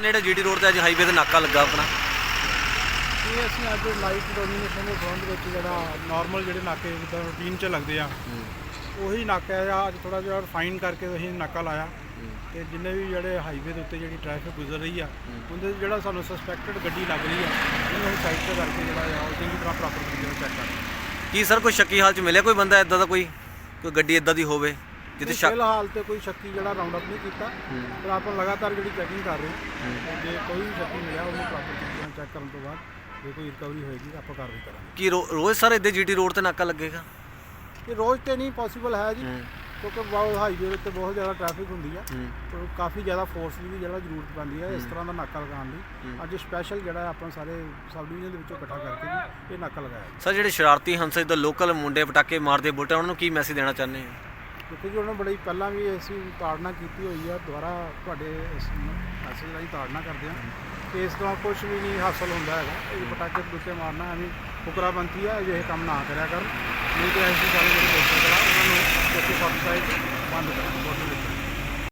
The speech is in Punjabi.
ਨੇੜੇ ਜੀਟੀ ਰੋਡ ਤੇ ਅੱਜ ਹਾਈਵੇ ਤੇ ਨਾਕਾ ਲੱਗਾ ਆਪਣਾ। ਇਹ ਅਸੀਂ ਅੱਜ ਲਾਈਟ ਡੋਮੀਨੇਸ਼ਨ ਦੇ ਸੰਬੰਧ ਵਿੱਚ ਜਿਹੜਾ ਨਾਰਮਲ ਜਿਹੜੇ ਨਾਕੇ ਜਿੱਦਾਂ ਰੂਟੀਨ 'ਚ ਲੱਗਦੇ ਆ ਉਹੀ ਨਾਕਾ ਆ। ਅੱਜ ਥੋੜਾ ਜਿਹਾ ਰਿਫਾਈਨ ਕਰਕੇ ਅਸੀਂ ਨਾਕਾ ਲਾਇਆ। ਤੇ ਜਿੰਨੇ ਵੀ ਜਿਹੜੇ ਹਾਈਵੇ ਦੇ ਉੱਤੇ ਜਿਹੜੀ ਟ੍ਰੈਫਿਕ ਗੁਜ਼ਰ ਰਹੀ ਆ ਉਹਦੇ ਜਿਹੜਾ ਸਾਨੂੰ ਸਸਪੈਕਟਡ ਗੱਡੀ ਲੱਗ ਰਹੀ ਆ ਉਹਨੂੰ ਅਸੀਂ ਸਾਈਡ ਤੇ ਕਰਕੇ ਜਿਹੜਾ ਆ ਉਹ ਚੰਗੀ ਤਰ੍ਹਾਂ ਪ੍ਰੋਪਰ ਤਰੀਕੇ ਨਾਲ ਚੈੱਕ ਕਰਦੇ ਕੀ ਸਰ ਕੋਈ ਸ਼ੱਕੀ ਹਾਲ ਚ ਮਿਲਿਆ ਕੋਈ ਬੰਦਾ ਇਦਾਂ ਦਾ ਕੋਈ? ਕੋਈ ਗੱਡੀ ਇਦਾਂ ਦੀ ਹੋਵੇ? ਹਾਂ ਸ਼ੱਕ ਫਿਲਹਾਲ ਤੇ ਕੋਈ ਸ਼ੱਕੀ ਜਿਹੜਾ ਰਾਉਂਡ ਅਪ ਨਹੀਂ ਕੀਤਾ ਪਰ ਆਪਾਂ ਲਗਾਤਾਰ ਜਿਹੜੀ ਚੈਕਿੰਗ ਕਰ ਰਹੇ ਹਾਂ ਜੇ ਕੋਈ ਵੀ ਸ਼ੱਕੀ ਮਿਲਿਆ ਉਹਨੂੰ ਪ੍ਰੋਪਰ ਤਰੀਕੇ ਨਾਲ ਚੈੱਕ ਕਰਨ ਤੋਂ ਬਾਅਦ ਜੇ ਕੋਈ ਰਿਕਵਰੀ ਹੋਏਗੀ ਆਪਾਂ ਕਾਰਵਾਈ ਕਰਾਂਗੇ। ਕੀ ਰੋ- ਰੋਜ਼ ਸਰ ਇੱਦੇ ਜੀਟੀ ਰੋਡ ਤੇ ਨਾਕਾ ਲੱਗੇਗਾ? ਇਹ ਰੋਜ਼ ਤੇ ਨਹੀਂ ਪੋਸੀਬਲ ਹੈ ਜੀ ਕਿਉਂਕਿ ਬਹੁਤ ਹਾਈਵੇ ਉੱਤੇ ਬਹੁਤ ਜ਼ਿਆਦਾ ਟ੍ਰੈਫਿਕ ਹੁੰਦੀ ਆ ਤੇ ਕਾਫੀ ਜ਼ਿਆਦਾ ਫੋਰਸ ਦੀ ਵੀ ਜਿਹੜਾ ਜ਼ਰੂਰਤ ਪੈਂਦੀ ਹੈ ਇਸ ਤਰ੍ਹਾਂ ਦਾ ਨਾਕਾ ਲਗਾਉਣ ਲਈ ਅੱਜ ਸਪੈਸ਼ਲ ਜਿਹੜਾ ਆਪਾਂ ਸਾਰੇ ਸਬ ਡਿਵੀਜ਼ਨ ਦੇ ਵਿੱਚੋਂ ਇਕੱਠਾ ਕਰਕੇ ਜੀ ਇਹ ਨਾਕਾ ਲਗਾਇਆ। ਸਰ ਜਿਹੜੇ ਸ਼ਰਾਰਤੀ ਹੰਸੇ ਦਾ ਲੋਕਲ ਮੁੰਡੇ ਪਟਾਕੇ ਮਾਰਦੇ ਬੁਲਟੇ ਉਹਨਾਂ ਨੂੰ ਕੀ ਮੈਸੇਜ ਦੇਣਾ ਚਾਹੁੰਦੇ ਹੋ? ਕਿਉਂਕਿ ਜੀ ਉਹਨਾਂ ਬੜੀ ਪਹਿਲਾਂ ਵੀ ਅਸੀਂ ਤਾੜਨਾ ਕੀਤੀ ਹੋਈ ਆ, ਦੁਬਾਰਾ ਤੁਹਾਡੇ ਇਸ ਮੈਸੇਜ ਰਾਹੀਂ ਤਾੜਨਾ ਕਰਦੇ ਆ। ਕਿ ਇਸ ਤੋਂ ਕੁਝ ਵੀ ਨਹੀਂ ਹਾਸਲ ਹੁੰਦਾ ਹੈਗਾ, ਇਹ ਪਟਾਕੇ ਪਟੂਕੇ ਮਾਰਨਾ, ਐਵੇਂ ਫੁਕਰਾ ਬੰਤੀ ਆ, ਅਜਿਹੇ ਕੰਮ ਨਾ ਕਰਿਆ ਕਰਨ। ਨਹੀਂ ਤੇ ਐਸੀ ਸਾਰੇ ਜਿਹੜੇ ਦੋਸਤ ਆ, ਉਹਨਾਂ ਨੂੰ ਚੋਕੇ ਫਾਰਟੀ ਬੰਦ